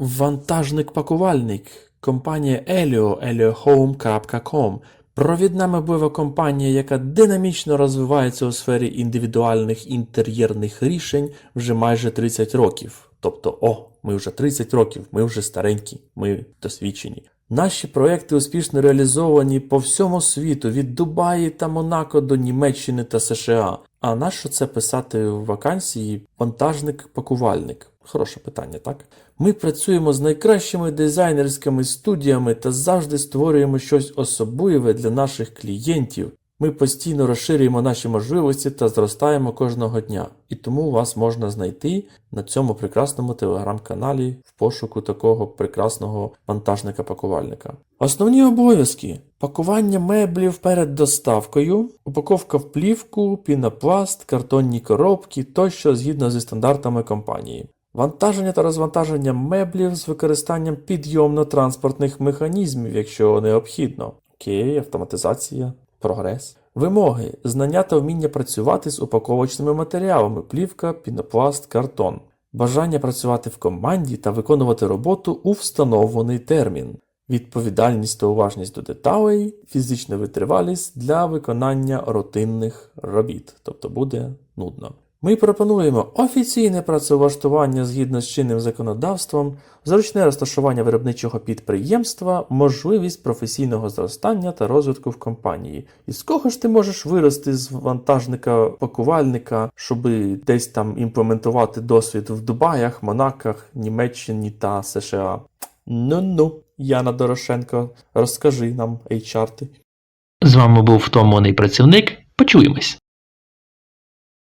Вантажник-пакувальник. Компанія Elio, eliohome.com. Провідна меблева компанія, яка динамічно розвивається у сфері індивідуальних інтер'єрних рішень вже майже 30 років. Тобто, о, ми вже 30 років, ми вже старенькі, ми досвідчені. Наші проекти успішно реалізовані по всьому світу, від Дубаї та Монако до Німеччини та США. А нащо це писати в вакансії вантажник-пакувальник? Хороше питання, так? Ми працюємо з найкращими дизайнерськими студіями та завжди створюємо щось особливе для наших клієнтів. Ми постійно розширюємо наші можливості та зростаємо кожного дня, і тому вас можна знайти на цьому прекрасному телеграм-каналі в пошуку такого прекрасного вантажника-пакувальника. Основні обов'язки: пакування меблів перед доставкою, упаковка в плівку, пінопласт, картонні коробки тощо згідно зі стандартами компанії. Вантаження та розвантаження меблів з використанням підйомно-транспортних механізмів, якщо необхідно. Окей, автоматизація, прогрес. Вимоги: знання та вміння працювати з упаковочними матеріалами, плівка, пінопласт, картон. Бажання працювати в команді та виконувати роботу у встановлений термін. Відповідальність та уважність до деталей, фізична витривалість для виконання рутинних робіт, тобто буде нудно. Ми пропонуємо офіційне працевлаштування згідно з чинним законодавством, зручне розташування виробничого підприємства, можливість професійного зростання та розвитку в компанії. І з кого ж ти можеш вирости з вантажника-пакувальника, щоб десь там імплементувати досвід в Дубаях, Монаках, Німеччині та США? Ну-ну, Яна Дорошенко, розкажи нам HR-ти. З вами був втомлений працівник. Почуємось.